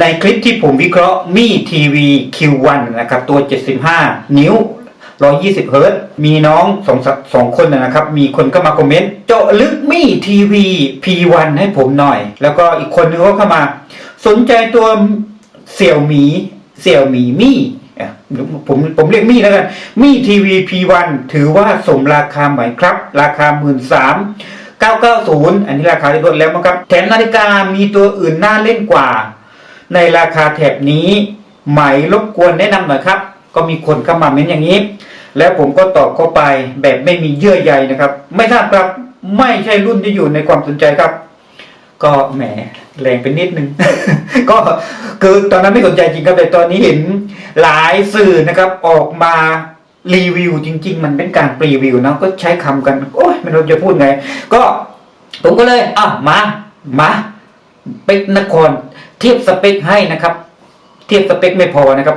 ในคลิปที่ผมวิเคราะห์มีทีวี Q1 นะครับ ตัว 75 นิ้ว 120 เฮิรตซ์มีน้องสองสสองคนนะครับ มีคนก็มาคอมเมนต์เจาะลึกมีทีวี P1 ให้ผมหน่อย แล้วก็อีกคนนึงก็เข้ามา สนใจตัวเสี่ยวหมีเสี่ยวหมีมี่ผมผมเรียกมี่แล้วกันมี่ทีวี P1 ถือว่าสมราคาไหมครับ ราคา 1 3 990 อันนี้ราคาที่ลดแล้วมั้งครับ แถมนาฬิกามีตัวอื่นน่าเล่นกว่า ในราคาแถบนี้ ไหมรบกวนแนะนำหน่อยครับ ก็มีคนเข้ามาเม้นอย่างนี้ แล้วผมก็ตอบเข้าไปแบบไม่มีเยื่อใยนะครับ ไม่ทราบครับไม่ใช่รุ่นที่อยู่ในความสนใจครับ ก็แหมแรงไปนิดนึง ก็คือตอนนั้นไม่สนใจจริงครับแต่ตอนนี้เห็นหลายสื่อนะครับออกมารีวิวจริง ๆ มันเป็นการรีวิวนะก็ใช้คำกัน โอ้ยไม่รู้จะพูดไง ก็ผมก็เลยอะมา มาเป็กนคร เทียบสเปคให้นะครับ เทียบสเปคไม่พอนะครับ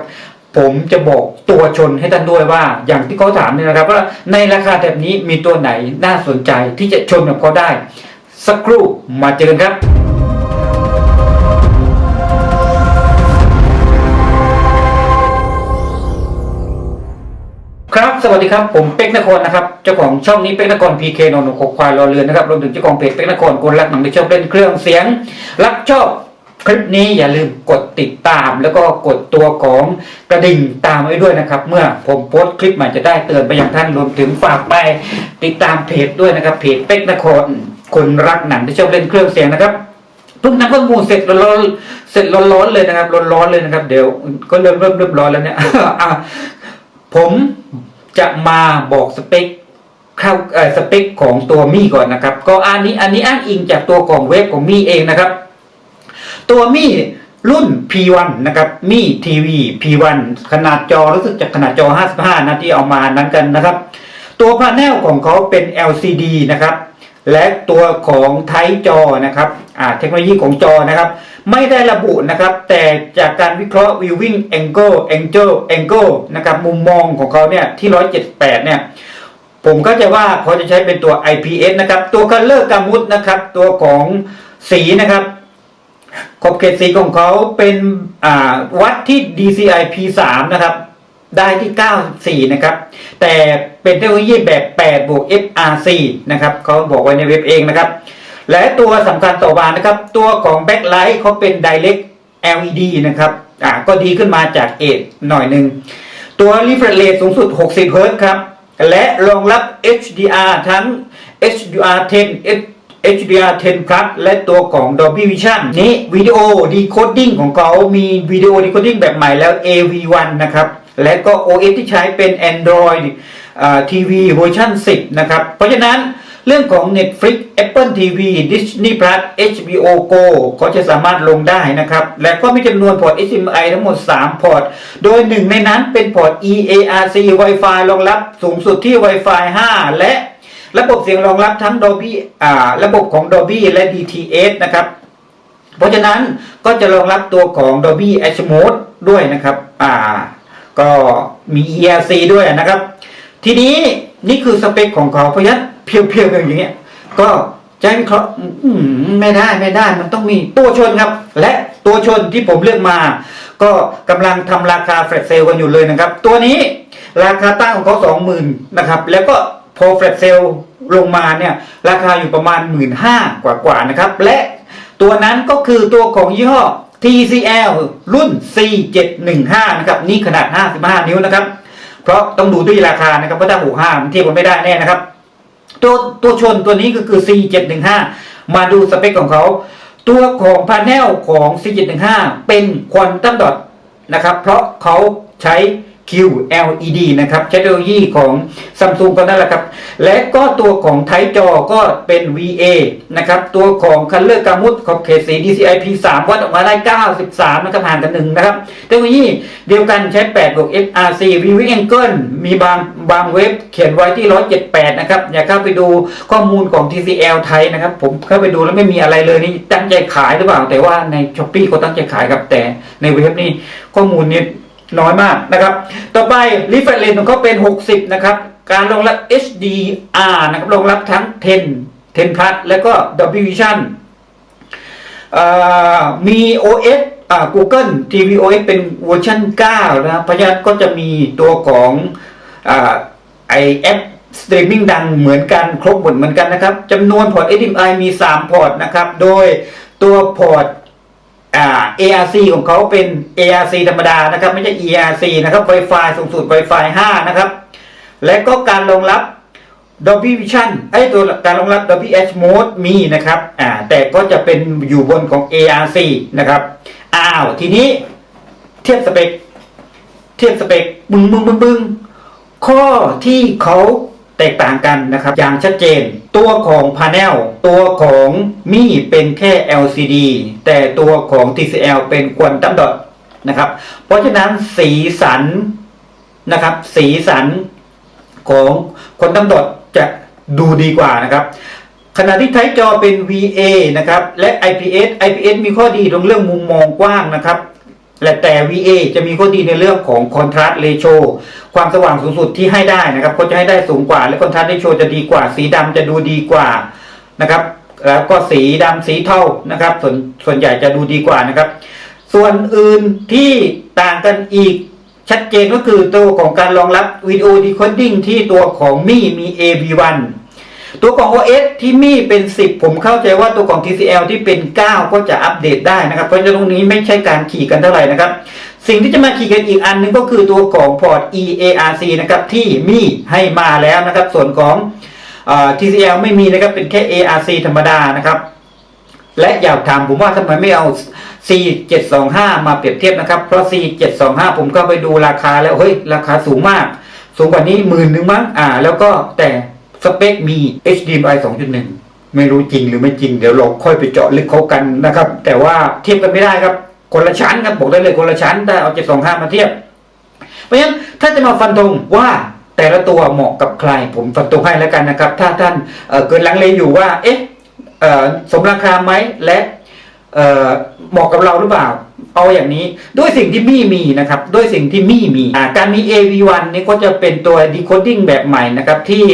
ผมจะบอกตัวชนให้ท่านด้วยว่า อย่างที่เขาถามเนี่ยนะครับ ว่าในราคาแบบนี้มีตัวไหนน่าสนใจที่จะชนกับเขาได้ สักครู่มาเจอกันครับครับ สวัสดีครับ ผมเป็กนครนะครับ เจ้าของช่องนี้เป็กนครพีเคนอนหกควายรอเรือนนะครับ รวมถึงเจ้าของเพจเป็กนครคนรักหนังที่ชอบเล่นเครื่องเสียง รักชอบ คลิปนี้อย่าลืมกดติดตามแล้วก็กดตัวของกระดิ่งตามไว้ด้วยนะครับ เมื่อผมโพสต์คลิปใหม่จะได้เตือนไปยังท่านรวมถึงฝากไปติดตามเพจด้วยนะครับเพจเป็กนครคนรักหนังที่ชอบเล่นเครื่องเสียงนะครับเพิ่งทำข้อมูลเสร็จร้อนเสร็จร้อนๆเลยนะครับร้อนๆเลยนะครับ เดี๋ยวก็เริ่มเริ่มเรียบร้อยแล้วเนี่ยผมจะมาบอกสเปคเข้าสเปคของตัวมี่ก่อนนะครับ ก็อันนี้อันนี้อ้างอิงจากตัวของเว็บของมี่เองนะครับ ตัวมี่รุ่น P1 นะครับ มีทีวี P1 ขนาดจอรู้สึกจะขนาดจอ 55 นะที่เอามานั้นกันนะครับ ตัวพาเนลของเขาเป็น LCD นะครับ และตัวของไทจอนะครับอ่าเทคโนโลยีของจอนะครับ ไม่ได้ระบุนะครับ แต่จากการวิเคราะห์ viewing angle angle angle นะครับมุมมองของเขาเนี่ยที่ 178 เนี่ยผมก็จะว่าเขาจะใช้เป็นตัว IPS นะครับ ตัว color gamut นะครับ ตัวของสีนะครับ ขอบเขตสีของเขาเป็นวัดที่ DCI P3 นะครับ ได้ที่ 94 นะครับ แต่เป็นเทคโนโลยีแบบ 8 บวก FRC นะครับเขาบอกไว้ในเว็บเองนะครับ และตัวสำคัญต่อมานะครับ ตัวของ backlight เขาเป็น direct LED นะครับอ่าก็ดีขึ้นมาจากเอหน่อยหนึ่ง ตัว refresh rate สูงสุด 60 เฮิรตซ์ครับ และรองรับ HDR ทั้ง HDR 10 HDR 10 Plus และตัวของ Dolby Vision นี้วิดีโอ decoding ของเขามีวิดีโอ decoding แบบใหม่แล้ว AV1 นะครับ และก็ OS ที่ใช้เป็น Android TV เวอร์ชัน10 นะครับ เพราะฉะนั้นเรื่องของ Netflix Apple TV Disney Plus HBO Go ก็จะสามารถลงได้นะครับ และก็มีจำนวนพอร์ต HDMI ทั้งหมด 3 พอร์ต โดยหนึ่งในนั้นเป็นพอร์ต EARC Wi-Fi รองรับสูงสุดที่ Wi-Fi 5 และ ระบบเสียงรองรับทั้ง Dolby อ่า ระบบของ Dolby และ DTS นะครับ เพราะฉะนั้นก็จะรองรับตัวของ Dolby Atmos ด้วยนะครับ อ่า ก็มี ERC ด้วยนะครับ ทีนี้นี่คือสเปคของเขาเพราะฉะนั้นเพียวๆอย่างเงี้ย ก็จะให้วิเคราะห์ไม่ได้ไม่ได้ มันต้องมีตัวชนครับ และตัวชนที่ผมเลือกมา ก็กำลังทำราคาแฟลชเซลกันอยู่เลยนะครับ ตัวนี้ราคาตั้งของเขาสองหมื่นนะครับ แล้วก็ พอแฟลชเซลลงมาเนี่ยราคาอยู่ประมาณหมื่นห้ากว่าๆนะครับ และตัวนั้นก็คือตัวของยี่ห้อ TCL รุ่น C715 นะครับ นี่ขนาด 55 นิ้วนะครับ เพราะต้องดูด้วยราคานะครับเพราะถ้า65มันเทียบกันไม่ได้แน่นะครับ ตัวตัวชนตัวนี้ก็คือ C715 มาดูสเปคของเขา ตัวของพาเนลของ C715 เป็นควอนตัมดอทนะครับ เพราะเขาใช้ QLED นะครับเทคโนโลยีของ Samsung ก็นั่นแหละครับ และก็ตัวของไทจอก็เป็น VA นะครับ ตัวของ Color Gamut ของเขตสี DCI P3 วัดออกมาได้ 93 นะครับห่างกันหนึ่งนะครับ เทคโนโลยีเดียวกันใช้8บวก FRC Viewing Angle มีบางบางเว็บเขียนไว้ที่ 178 นะครับ อย่าเข้าไปดูข้อมูลของ TCL ไทยนะครับ ผมเข้าไปดูแล้วไม่มีอะไรเลยนี่ตั้งใจขายหรือเปล่า แต่ว่าใน s h อ p e e เขาตั้งใจขายครับแต่ในเว็บนี่ข้อมูลนี้ น้อยมากนะครับ ต่อไป refresh rate ของเขาเป็น 60 นะครับ การรองรับ HDR นะครับรองรับทั้ง 10 10 plus แล้วก็ Dolby Vision มี OS อ่า Google tvOS เป็นเวอร์ชัน9นะครับพราะฉะนั้นก็จะมีตัวของอ่าไอแอปสตรีมมิ่งดังเหมือนกันครบหมดเหมือนกันนะครับจำนวนพอร์ต HDMI มี 3 พอร์ตนะครับ โดยตัวพอร์ต อ่า ARC ของเขาเป็น ARC ธรรมดานะครับ ไม่ใช่ ERC นะครับ Wi-Fi สูงสุด Wi-Fi 5 นะครับ และก็การรองรับ Dolby Vision ไอ้ตัวการรองรับ Dolby Edge Mode มีนะครับอ่าแต่ก็จะเป็นอยู่บนของ ARC นะครับอ้าวทีนี้เทียบสเปค เทียบสเปคบึ้งบึ้งบึ้งบึ้งข้อที่เขา แตกต่างกันนะครับ อย่างชัดเจน ตัวของพา n e l ตัวของมี่เป็นแค่ LCD แต่ตัวของ TCL เป็นควนตัมดอทนะครับ เพราะฉะนั้นสีสันนะครับ สีสันของควนตัมดอทจะดูดีกว่านะครับขณะที่ไทป์จอเป็น VA นะครับ และ IPS IPS มีข้อดีตรงเรื่องมุมมองกว้างนะครับ และแต่ VA จะมีข้อดีในเรื่องของ contrast ratio ความสว่างสูงสุดที่ให้ได้นะครับก็จะให้ได้สูงกว่า และ contrast ratio จะดีกว่า สีดำจะดูดีกว่านะครับ แล้วก็สีดำสีเทานะครับ ส่วนส่วนใหญ่จะดูดีกว่านะครับ ส่วนอื่นที่ต่างกันอีกชัดเจนก็คือตัวของการรองรับวิดีโอดีโคดดิ้งที่ตัวของมี่มี AV1 ตัวของ OS ที่มีเป็น 10 ผมเข้าใจว่าตัวของ TCL ที่เป็น 9 ก็จะอัปเดตได้นะครับ เพราะฉะนั้นตรงนี้ไม่ใช่การขี่กันเท่าไหร่นะครับ สิ่งที่จะมาขี่กันอีกอันหนึงก็คือตัวของพอร์ต EARC นะครับที่มีให้มาแล้วนะครับ ส่วนของอ TCL ไม่มีนะครับเป็นแค่ ARC ธรรมดานะครับ และอยากถามผมว่าทำไมไม่เอา C725 มาเปรียบเทียบนะครับ เพราะ C725 ผมก็ไปดูราคาแล้วเฮ้ยราคาสูงมาก สูงกว่านี้หมื่นนึงมั้งอ่า แล้วก็แต่ สเปคมี HDMI 2.1 ไม่รู้จริงหรือไม่จริง เดี๋ยวเราค่อยไปเจาะลึกเขากันนะครับ แต่ว่าเทียบกันไม่ได้ครับ คนละชั้นครับบอกได้เลยคนละชั้นถ้าเอา 725 มาเทียบ เพราะฉะนั้นถ้าจะมาฟันธงว่าแต่ละตัวเหมาะกับใคร ผมฟันธงให้แล้วกันนะครับ ถ้าท่านเเกิดลังเลอยู่ว่า เอ๊ะสมราคาไหมและเเหมาะกับเราหรือเปล่า เอาอย่างนี้ด้วยสิ่งที่มี่มีนะครับ ด้วยสิ่งที่มี่มีการมี AV1 นี่ก็จะเป็นตัว decoding แบบใหม่นะครับที่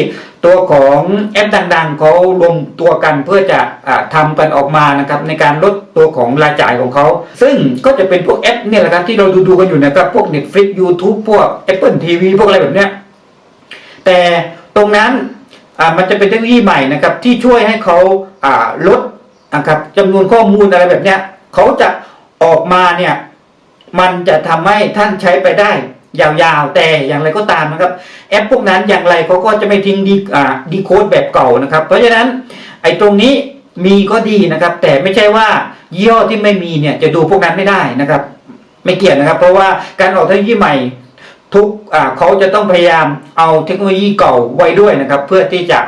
ตัวของแอปดังๆเขารวมตัวกันเพื่อจะอ่าทำกันออกมานะครับในการลดตัวของรายจ่ายของเขา ซึ่งก็จะเป็นพวกแอปเนี่ยแหละครับที่เราดูๆกันอยู่นะครับพวก Netflix YouTube พวก Apple TV พวกอะไรแบบเนี้ยแต่ตรงนั้นมันจะเป็นเทคโนโลยีใหม่นะครับที่ช่วยให้เขาาลดนะครับจำนวนข้อมูลอะไรแบบเนี้ยเขาจะออกมาเนี่ยมันจะทำให้ท่านใช้ไปได้ ยาวๆ แต่อย่างไรก็ตามนะครับ แอปพวกนั้นอย่างไรเขาก็จะไม่ทิ้งดีอ่าดีโคดแบบเก่านะครับ เพราะฉะนั้นไอ้ตรงนี้มีก็ดีนะครับ แต่ไม่ใช่ว่ายี่ห้อที่ไม่มีเนี่ยจะดูพวกนั้นไม่ได้นะครับ ไม่เกี่ยวนะครับ เพราะว่าการออกเทคโนโลยีใหม่ทุกอ่าเขาจะต้องพยายามเอาเทคโนโลยีเก่าไว้ด้วยนะครับ เพื่อที่จะ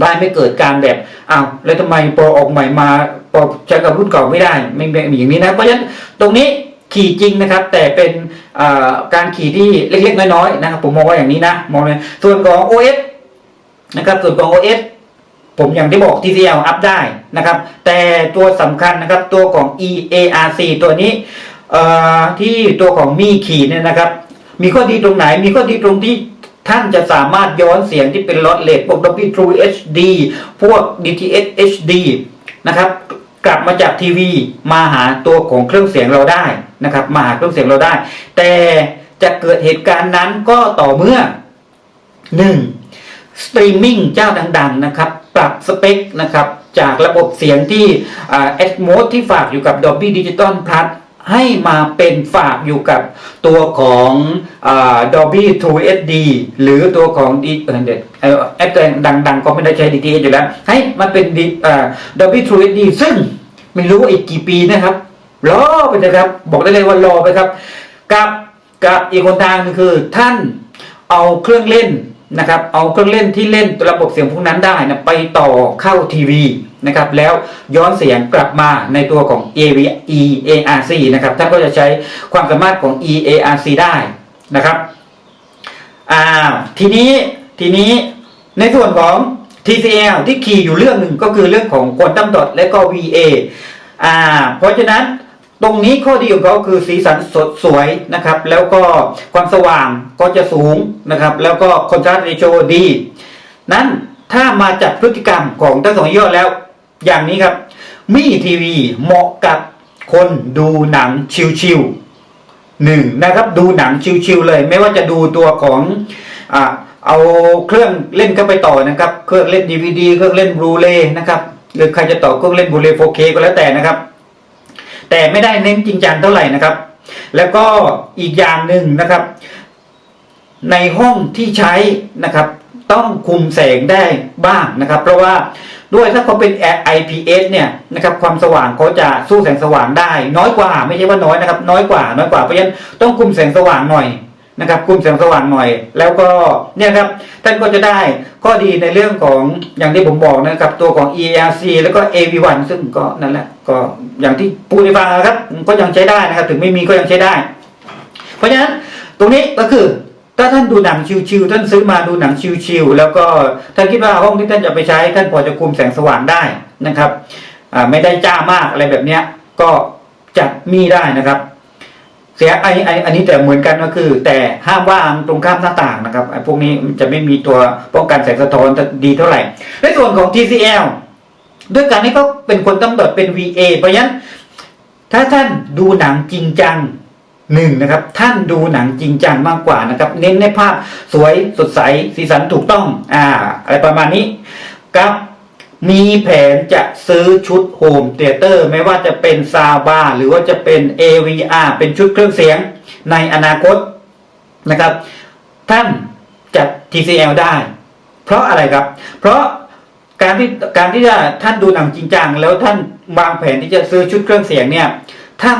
ได้ไม่เกิดการแบบอ้าวแล้วทำไมพอออกใหม่มาพอใช้กับรุ่นเก่าไม่ได้ ไม่ไม่อย่างนี้นะเพราะฉะนั้นตรงนี้ขี่จริงนะครับ แต่เป็น การขี่ที่เล็กๆ น้อยๆนะครับผมมองว่าอย่างนี้นะมองเลยส่วนของ OS นะครับส่วนของ OS ผมอย่างที่บอก TCL อัพได้นะครับ แต่ตัวสำคัญนะครับตัวของ EARC ตัวนี้ที่ตัวของมีขี่เนี่ยนะครับ มีข้อดีตรงไหน มีข้อดีตรงที่ท่านจะสามารถย้อนเสียงที่เป็นลอตเลทพวก Dolby True HD พวก DTS HD นะครับ กลับมาจากทีวีมาหาตัวของเครื่องเสียงเราได้นะครับ มาหาเครื่องเสียงเราได้ แต่จะเกิดเหตุการณ์นั้นก็ต่อเมื่อหนึ่งสตรีมมิ่งเจ้าดังๆนะครับ ปรับสเปคนะครับจากระบบเสียงที่แอดโมดที่ฝากอยู่กับ Dolby Digital Plus ให้มาเป็นฝากอยู่กับตัวของอ Dolby True HD หรือตัวของ D เออเด็ดเออแอปดังๆ ก็ไม่ได้ใช้ DTS อยู่แล้ว ให้มันเป็น D อ่า Dolby True HD ซึ่ง ไม่รู้ว่าอีกกี่ปีนะครับ รอไปนะครับ บอกได้เลยว่ารอไปครับ กับกับอีกคนทางคือท่านเอาเครื่องเล่นนะครับ เอาเครื่องเล่นที่เล่นระบบเสียงพวกนั้นได้นะไปต่อเข้าทีวีนะครับ แล้วย้อนเสียงกลับมาในตัวของ AV EARC นะครับท่านก็จะใช้ความสามารถของ EARC ได้นะครับอ่าทีนี้ทีนี้ในส่วนของ TCL ที่ขี่อยู่เรื่องหนึ่งก็คือเรื่องของ Quantum Dot และก็ VA อ่าเพราะฉะนั้นตรงนี้ข้อดีของเขาคือสีสันสดสวยนะครับ แล้วก็ความสว่างก็จะสูงนะครับ แล้วก็คอนทราสต์เรโชดี นั้นถ้ามาจับพฤติกรรมของทั้งสองยี่ห้อแล้ว อย่างนี้ครับ มีทีวีเหมาะกับคนดูหนังชิวๆหนึ่งนะครับ ดูหนังชิวๆเลย ไม่ว่าจะดูตัวของอ่า เอาเครื่องเล่นเข้าไปต่อนะครับ เครื่องเล่นดีวดีเครื่องเล่นบลูเรย์นะครับ หรือใครจะต่อเครื่องเล่นบลูเรย์ 4K ก็แล้วแต่นะครับ แต่ไม่ได้เน้นจริงจังเท่าไหร่นะครับ แล้วก็อีกอย่างหนึ่งนะครับ ในห้องที่ใช้นะครับ ต้องคุมแสงได้บ้างนะครับ เพราะว่าด้วยถ้าเขาเป็น IPS เนี่ยนะครับความสว่างเขาจะสู้แสงสว่างได้ น้อยกว่าไม่ใช่ว่าน้อยนะครับ น้อยกว่าน้อยกว่าเพราะฉะนั้นต้องคุมแสงสว่างหน่อย นะครับคุมแสงสว่างหน่อย แล้วก็เนี่ยครับท่านก็จะได้ข้อดีในเรื่องของอย่างที่ผมบอกนะครับ ตัวของ ERC แล้วก็ AV1 ซึ่งก็นั่นแหละก็อย่างที่พูดให้ฟังนะครับ ก็ยังใช้ได้นะครับ ถึงไม่มีก็ยังใช้ได้ เพราะฉะนั้นตรงนี้ก็คือถ้าท่านดูหนังชิวๆท่านซื้อมาดูหนังชิวๆแล้วก็ท่านคิดว่าห้องที่ท่านจะไปใช้ ท่านพอจะคุมแสงสว่างได้นะครับไม่ได้จ้ามากอะไรแบบเนี้ยก็จัดมีได้นะครับ เสียไอไออันนี้แต่เหมือนกันก็คือ แต่ห้ามว่างตรงข้ามหน้าต่างนะครับไอพวกนี้จะไม่มีตัวป้องกันแสงสะท้อนดีเท่าไหร่ ในส่วนของ TCL ด้วยการที่เขาเป็นคนกำหนดเป็น VA เพราะฉะนั้น ถ้าท่านดูหนังจริงจังหนึ่งนะครับ ท่านดูหนังจริงจังมากกว่านะครับ เน้นในภาพสวยสดใสสีสันถูกต้อง อ่า อะไรประมาณนี้กับ มีแผนจะซื้อชุดโฮมเตเตอร์ ไม่ว่าจะเป็นซาวบาหรือว่าจะเป็น AVR เป็นชุดเครื่องเสียงในอนาคตนะครับ ท่านจัด TCL ได้ เพราะอะไรครับ เพราะการที่การที่จะท่านดูหนังจริงจังแล้วท่านวางแผนที่จะซื้อชุดเครื่องเสียงเนี่ย ท่าน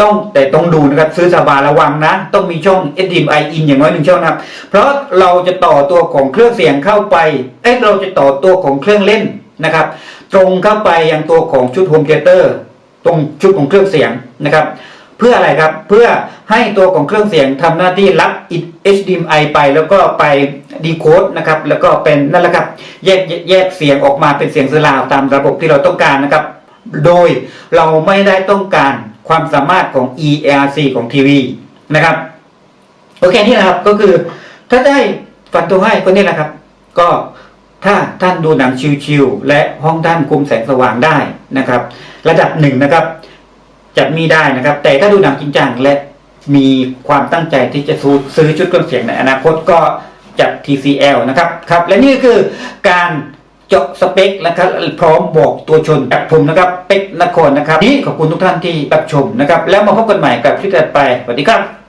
ต้องแต่ต้องดูนะครับซื้อสบาระวังนะ ต้องมีช่อง HDMI in อย่างน้อยหนึ่งช่องนะครับ เพราะเราจะต่อตัวของเครื่องเสียงเข้าไปเอ้เราจะต่อตัวของเครื่องเล่นนะครับ ตรงเข้าไปยังตัวของชุดโฮมเทเตอร์ตรงชุดของเครื่องเสียงนะครับ เพื่ออะไรครับเพื่อให้ตัวของเครื่องเสียงทำหน้าที่รับ HDMI ไปแล้วก็ไปดีโคดนะครับ แล้วก็เป็นนั่นแหละครับแยกแยกแยกเสียงออกมาเป็นเสียงสลาวตามระบบที่เราต้องการนะครับ โดยเราไม่ได้ต้องการ ความสามารถของ ERC ของทีวีนะครับ โอเคนี่แหละครับก็คือถ้าได้ฟันตัวให้ก็นี่แหละครับ ก็ถ้าท่านดูหนังชิวๆและห้องท่านคุมแสงสว่างได้นะครับ ระดับหนึ่งนะครับ จัดมีได้นะครับ แต่ถ้าดูหนังจริงจังและมีความตั้งใจที่จะซื้อซื้อชุดเครื่องเสียงในอนาคตก็จัด TCL นะครับครับ และนี่คือการ เจาะสเปคนะครับพร้อมบอกตัวชนกับผมนะครับเป็กนครนะครับนี่ขอบคุณทุกท่านที่รับชมนะครับแล้วมาพบกันใหม่กับคลิปต่อไปสวัสดีครับ